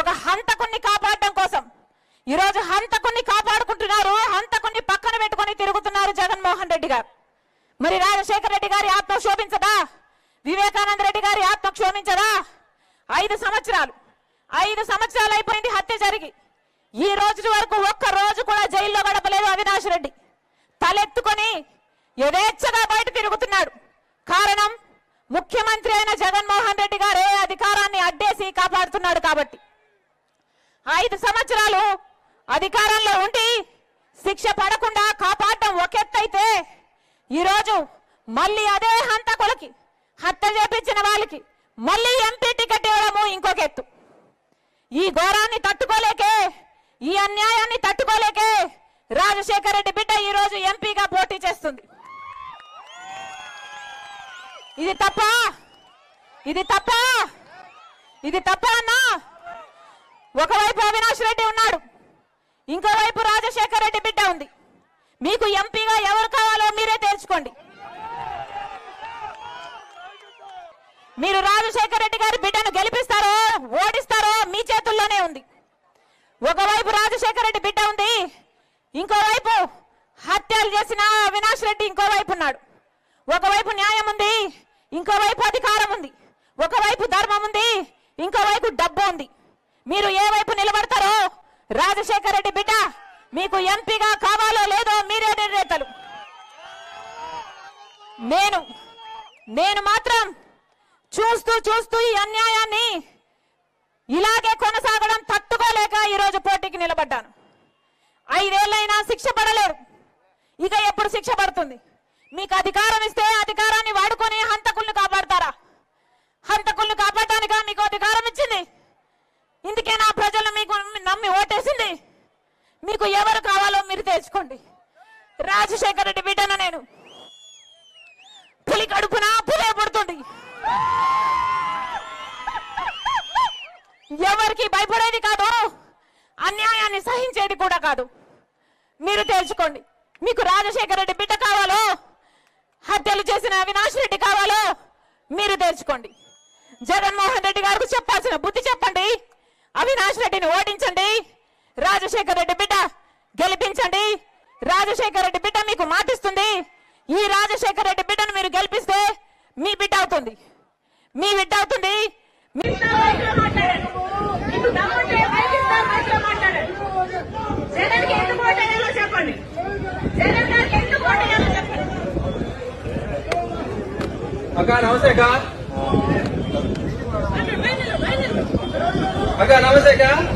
ఒక హంతకుణ్ణి కాపాడడం కోసం. ఈరోజు హంతకుణ్ణి కాపాడుకుంటున్నారు హంతకుణ్ణి పక్కన పెట్టుకొని తిరుగుతున్నారు జగన్మోహన్ రెడ్డి గారు. మరి రాజశేఖర రెడ్డి గారి ఆత్మ క్షోభించదా? వివేకానంద రెడ్డి గారి ఆత్మ క్షోభించదా? ఐదు సంవత్సరాలు ఐదు సంవత్సరాలు అయిపోయింది హత్య జరిగి. ఈ రోజు వరకు ఒక్క రోజు కూడా జైల్లో గడపలేదు అవినాష్ రెడ్డి. తలెత్తుకొని యథేచ్ఛగా బయట తిరుగుతున్నాడు. కారణం ముఖ్యమంత్రి అయిన జగన్మోహన్ రెడ్డి గారే అధికారాన్ని అడ్డేసి కాపాడుతున్నాడు కాబట్టి. ఐదు సంవత్సరాలు అధికారంలో ఉండి శిక్ష పడకుండా కాపాడటం ఒకెత్తైతే ఈరోజు మళ్ళీ అదే హంతకులకి హత్య చేపించిన వాళ్ళకి మళ్ళీ ఎంపీ టికెట్ ఇవ్వడము ఇంకొక ఎత్తు. ఈ ఘోరాన్ని తట్టుకోలేకే ఈ అన్యాయాన్ని తట్టుకోలేకే రాజశేఖర రెడ్డి బిడ్డ ఈరోజు ఎంపీగా పోటీ చేస్తుంది. ఇది తప్ప? ఇది తప్ప? ఇది తప్ప అన్నా? ఒకవైపు అవినాష్ రెడ్డి ఉన్నాడు ఇంకోవైపు రాజశేఖర్ రెడ్డి బిడ్డ ఉంది. మీకు ఎంపీగా ఎవరు కావాలో మీరే తేల్చుకోండి. మీరు రాజశేఖర్ రెడ్డి గారి బిడ్డను గెలిపిస్తారో ఓడిస్తారో మీ చేతుల్లోనే ఉంది. ఒకవైపు రాజశేఖర్ రెడ్డి బిడ్డ ఉంది ఇంకోవైపు హత్యలు చేసిన అవినాష్ రెడ్డి ఇంకోవైపు ఉన్నాడు. ఒకవైపు న్యాయం ఉంది ఇంకోవైపు అధికారం ఉంది. ఒకవైపు ధర్మం ఉంది ఇంకోవైపు డబ్బు ఉంది. మీరు ఏ వైపు నిలబడతారో రాజశేఖర రెడ్డి బిడ్డ మీకు ఎంపీగా కావాలో లేదో మీరే నిర్ణేతలు. నేను నేను మాత్రం చూస్తూ చూస్తూ ఈ అన్యాయాన్ని ఇలాగే కొనసాగడం తట్టుకోలేక ఈరోజు పోటీకి నిలబడ్డాను. ఐదేళ్ళైనా శిక్ష పడలేరు. ఇక ఎప్పుడు శిక్ష పడుతుంది? మీకు అధికారం ఇస్తే అధికారాన్ని వాడుకొని హంతకుల్ని కాపాడతారా హంతకుల్ని కాపాడటానికా మీకు అధికారం ఇచ్చింది ఇందుకే నా ప్రజలు మీకు నమ్మి ఓటేసింది మీకు ఎవరు కావాలో మీరు తెచ్చుకోండి రాజశేఖర రెడ్డి బిడ్డను నేను పులి కడుపున పులే పడుతుంది. ఎవరికి భయపడేది కాదు అన్యాయాన్ని సహించేది కూడా కాదు. మీరు తేల్చుకోండి మీకు రాజశేఖర రెడ్డి బిడ్డ కావాలో హత్యలు చేసిన అవినాష్ రెడ్డి కావాలో మీరు తేల్చుకోండి జగన్మోహన్ రెడ్డి గారికి చెప్పాల్సిన బుద్ధి చెప్పండి అవినాష్ రెడ్డిని ఓడించండి రాజశేఖర రెడ్డి బిడ్డ గెలిపించండి. రాజశేఖర రెడ్డి బిడ్డ మీకు మాటిస్తుంది. ఈ రాజశేఖర రెడ్డి బిడ్డను మీరు గెలిపిస్తే మీ బిడ్డ అవుతుంది. మీ బిడ్డ అవుతుంది. నమస్తే అక్క నమస్తే అక్క.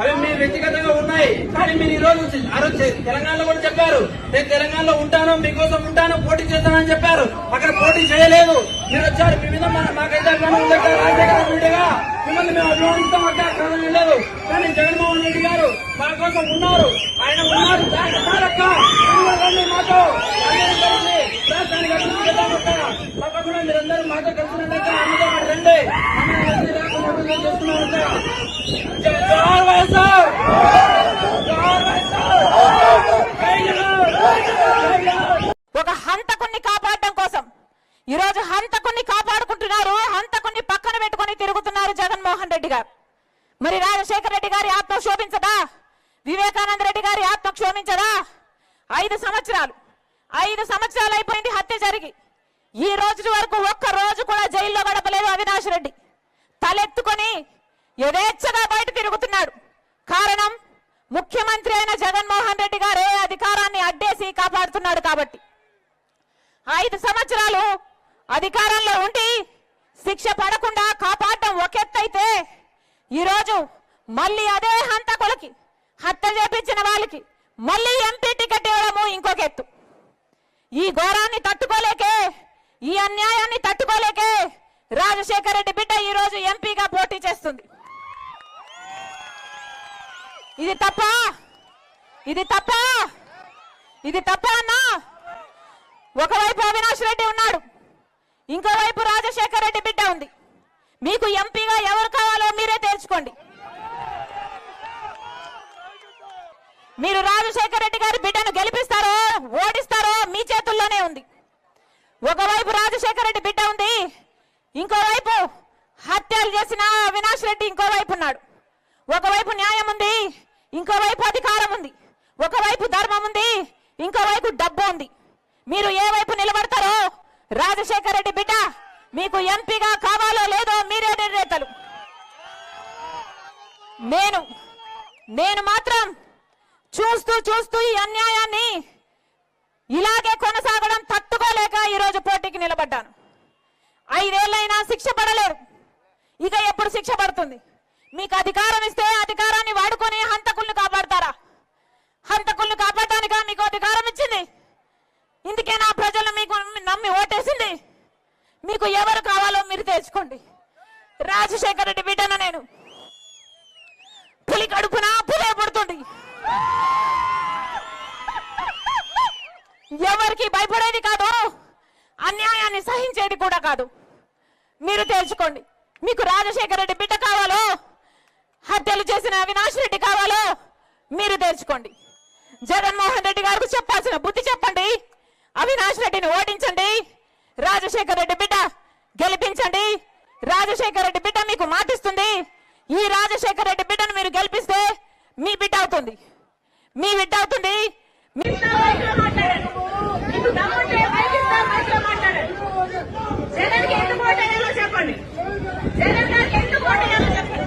అవి మీ వ్యక్తిగతంగా ఉన్నాయి. కానీ మీరు ఈ రోజు ఆ రోజు తెలంగాణలో కూడా చెప్పారు. నేను తెలంగాణలో ఉంటాను మీకోసం ఉంటాను పోటీ చేస్తానని చెప్పారు. అక్కడ పోటీ చేయలేదు. మీరు వచ్చారు. మీ మీద మాకైతే రాజశేఖర రెడ్డిగా మిమ్మల్ని మేము అభిమానిస్తాం అక్క కారణం లేదు. కానీ జగన్మోహన్ రెడ్డి గారు మా కోసం ఉన్నారు. ఆయన ఉన్నారు. మాతో. రాష్ట్రానికి అభివృద్ధి చేద్దామక్క. తప్పకుండా మీరందరూ మాతో కలిసినట్లయితే అందులో రండి. మమ్మల్ని ఒక హంతకుణ్ణి కాపాడడం కోసం. ఈరోజు హంతకుణ్ణి కాపాడుకుంటున్నారు హంతకుణ్ణి పక్కన పెట్టుకొని తిరుగుతున్నారు జగన్మోహన్ రెడ్డి గారు. మరి రాజశేఖర రెడ్డి గారి ఆత్మ క్షోభించదా? వివేకానంద రెడ్డి గారి ఆత్మ క్షోభించదా? ఐదు సంవత్సరాలు ఐదు సంవత్సరాలు అయిపోయింది హత్య జరిగి. ఈ రోజు వరకు ఒక్క రోజు కూడా జైల్లో గడపలేదు అవినాష్ రెడ్డి. తలెత్తుకొని యథేచ్ఛగా బయట తిరుగుతున్నాడు. కారణం ముఖ్యమంత్రి అయిన జగన్మోహన్ రెడ్డి గారే అధికారాన్ని అడ్డేసి కాపాడుతున్నాడు కాబట్టి. ఐదు సంవత్సరాలు అధికారంలో ఉండి శిక్ష పడకుండా కాపాడటం ఒకెత్తైతే ఈరోజు మళ్ళీ అదే హంతకులకి హత్య చేపించిన వాళ్ళకి మళ్ళీ ఎంపీ టికెట్ ఇవ్వడము ఇంకొక ఎత్తు. ఈ ఘోరాన్ని తట్టుకోలేకే ఈ అన్యాయాన్ని తట్టుకోలేకే రాజశేఖర రెడ్డి బిడ్డ ఈ రోజు ఎంపీగా పోటీ చేస్తుంది. ఇది తప్ప? ఇది తప్ప? ఇది తప్ప అన్నా? ఒకవైపు అవినాష్ రెడ్డి ఉన్నాడు ఇంకోవైపు రాజశేఖర రెడ్డి బిడ్డ ఉంది. మీకు ఎంపీగా ఎవరు కావాలో మీరే తేల్చుకోండి. మీరు రాజశేఖర రెడ్డి గారి బిడ్డను గెలిపిస్తారో ఓడిస్తారో మీ చేతుల్లోనే ఉంది. ఒకవైపు రాజశేఖర రెడ్డి బిడ్డ ఉంది ఇంకోవైపు హత్యలు చేసిన అవినాష్ రెడ్డి ఇంకోవైపు ఉన్నాడు. ఒకవైపు న్యాయం ఉంది ఇంకోవైపు అధికారం ఉంది. ఒకవైపు ధర్మం ఉంది. ఇంకోవైపు డబ్బు ఉంది. మీరు ఏ వైపు నిలబడతారో రాజశేఖర రెడ్డి బిడ్డ మీకు ఎంపీగా కావాలో లేదో మీరే నిర్ణేతలు. నేను నేను మాత్రం చూస్తూ చూస్తూ ఈ అన్యాయాన్ని ఇలాగే కొనసాగడం తట్టుకోలేక ఈరోజు పోటీకి నిలబడ్డాను. ఐదేళ్ళైనా శిక్ష పడలేరు. ఇక ఎప్పుడు శిక్ష పడుతుంది? మీకు అధికారం ఇస్తే అధికారాన్ని వాడుకొని హంతకుల్ని కాపాడతారా? హంతకుల్ని కాపాడటానికా మీకు అధికారం ఇచ్చింది? ఇందుకే నా ప్రజలు మీకు నమ్మి ఓటేసింది. మీకు ఎవరు కావాలో మీరు తెచ్చుకోండి. రాజశేఖర రెడ్డి బిడ్డను నేను పులి కడుపున పులే పుడుతుంది. ఎవరికి భయపడేది కాదు అన్యాయాన్ని సహించేది కూడా కాదు. మీరు తేల్చుకోండి మీకు రాజశేఖర రెడ్డి బిడ్డ కావాలో హత్యలు చేసిన అవినాష్ రెడ్డి కావాలో మీరు తెలుసుకోండి జగన్మోహన్ రెడ్డి గారికి చెప్పాల్సిన బుద్ధి చెప్పండి. అవినాష్ రెడ్డిని ఓడించండి. రాజశేఖర రెడ్డి బిడ్డ గెలిపించండి. రాజశేఖర రెడ్డి బిడ్డ మీకు మాటిస్తుంది. ఈ రాజశేఖర రెడ్డి బిడ్డను మీరు గెలిపిస్తే మీ బిడ్డ అవుతుంది. మీ బిడ్డ అవుతుంది మీ మైక్లో మాట్లాడాడు మీకు దమ్ముంటే మైక్ ఇస్తాను మైక్లో మాట్లాడాడు జగన్కి ఎందుకు ఓటేయాలో చెప్పండి జగన్ గారికి ఎందుకు ఓటేయాలో చెప్పండి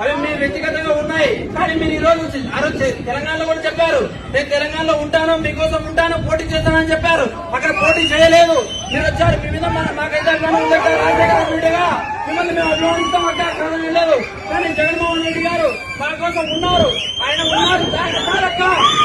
అవి మీ వ్యక్తిగతంగా ఉన్నాయి. కానీ మీరు ఈ రోజు ఆ రోజు తెలంగాణలో కూడా చెప్పారు. నేను తెలంగాణలో ఉంటాను మీకోసం ఉంటాను పోటీ చేస్తానని చెప్పారు. అక్కడ పోటీ చేయలేదు. మీరు వచ్చారు. మీ మీద మన- మాకైతే అభిమానం రాజశేఖర రెడ్డిగా మిమ్మల్ని మేము అభిమానిస్తాం అక్కడ కారణం లేదు కానీ జగన్మోహన్ రెడ్డి గారు మా కోసం ఉన్నారు. ఆయన ఉన్నారు.